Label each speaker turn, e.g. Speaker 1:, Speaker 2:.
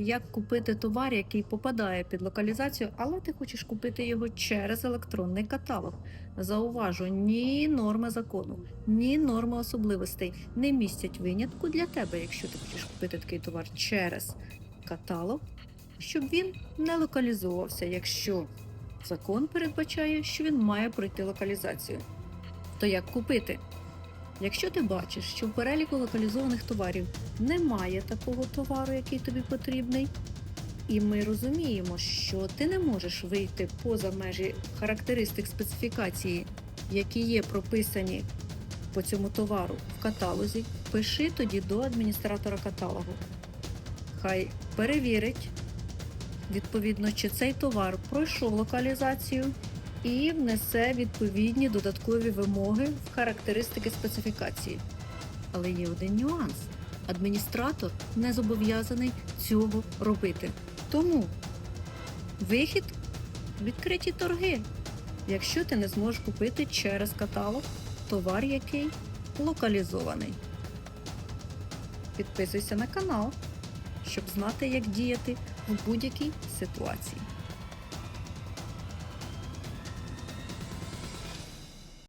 Speaker 1: як купити товар, який попадає під локалізацію, але ти хочеш купити його через електронний каталог. Зауважу, ні норми закону, ні норми особливостей не містять винятку для тебе, якщо ти хочеш купити такий товар через каталог, щоб він не локалізувався, якщо закон передбачає, що він має пройти локалізацію. То як купити? Якщо ти бачиш, що в переліку локалізованих товарів немає такого товару, який тобі потрібний, і ми розуміємо, що ти не можеш вийти поза межі характеристик специфікації, які є прописані по цьому товару в каталозі, пиши тоді до адміністратора каталогу. Хай перевірить, відповідно, чи цей товар пройшов локалізацію і внесе відповідні додаткові вимоги в характеристики специфікації. Але є один нюанс: адміністратор не зобов'язаний цього робити. Тому вихід відкриті торги, якщо ти не зможеш купити через каталог товар, який локалізований. Підписуйся на канал, щоб знати, як діяти в будь-якій ситуації.